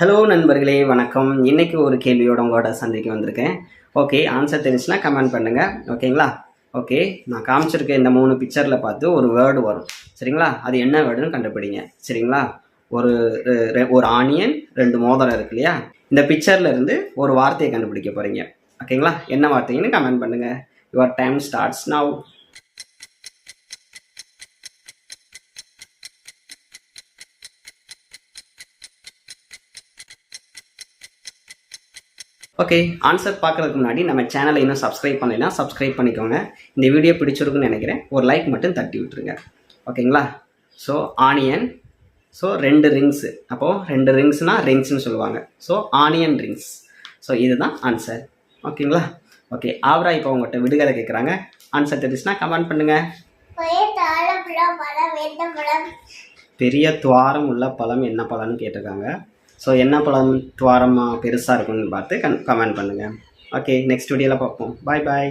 Hello நண்பர்களே வணக்கம். இன்றைக்கி ஒரு கேள்வியோட உங்களோட சந்திக்க வந்திருக்கேன். ஓகே ஆன்சர் தெரிஞ்சுன்னா கமெண்ட் பண்ணுங்கள் ஓகேங்களா ஓகே நான் காமிச்சிருக்க இந்த மூணு பிக்சரில் பார்த்து ஒரு வேர்டு வரும். சரிங்களா? அது என்ன வேர்டுன்னு கண்டுபிடிங்க. சரிங்களா? ஒரு ரெ- ரெ- ஒரு ஆனியன் ரெண்டு மோதிரம் இருக்கு இல்லையா? இந்த பிக்சரில் இருந்து ஒரு வார்த்தையை கண்டுபிடிக்க போகிறீங்க ஓகேங்களா என்ன வார்த்தைன்னு கமெண்ட் பண்ணுங்கள் your time starts now okay answer பார்க்கறதுக்கு முன்னாடி நம்ம சேனலை இன்னும் சப்ஸ்கிரைப் பண்ணலைன்னா சப்ஸ்கிரைப் பண்ணிக்கோங்க. இந்த வீடியோ பிடிச்சிருக்குன்னு நினைக்கிறேன். ஒரு லைக் மட்டும் தட்டி விட்டுருங்க. ஓகேங்களா ஸோ ஆனியன் ஸோ ரெண்டு ரிங்ஸு அப்போது ரெண்டு ரிங்ஸ்னால் ரிங்ஸ்னு சொல்லுவாங்க. ஸோ ஆனியன் ரிங்ஸ் ஸோ இதுதான் ஆன்சர் ஓகேங்களா ஓகே ஆவரா இப்போ உங்கள்கிட்ட விடுகதை கேட்குறாங்க. ஆன்சர் தெரிஞ்சுன்னா கமெண்ட் பண்ணுங்கள் பெரிய துவாரம் உள்ள பழம் என்ன பழம்னு கேட்டிருக்காங்க. ஸோ என்ன பழம் துவாரமாக பெருசாக இருக்கும்னு பார்த்து கன் கமெண்ட் பண்ணுங்கள் ஓகே நெக்ஸ்ட் வீடியோவில் பார்ப்போம். பாய் பாய்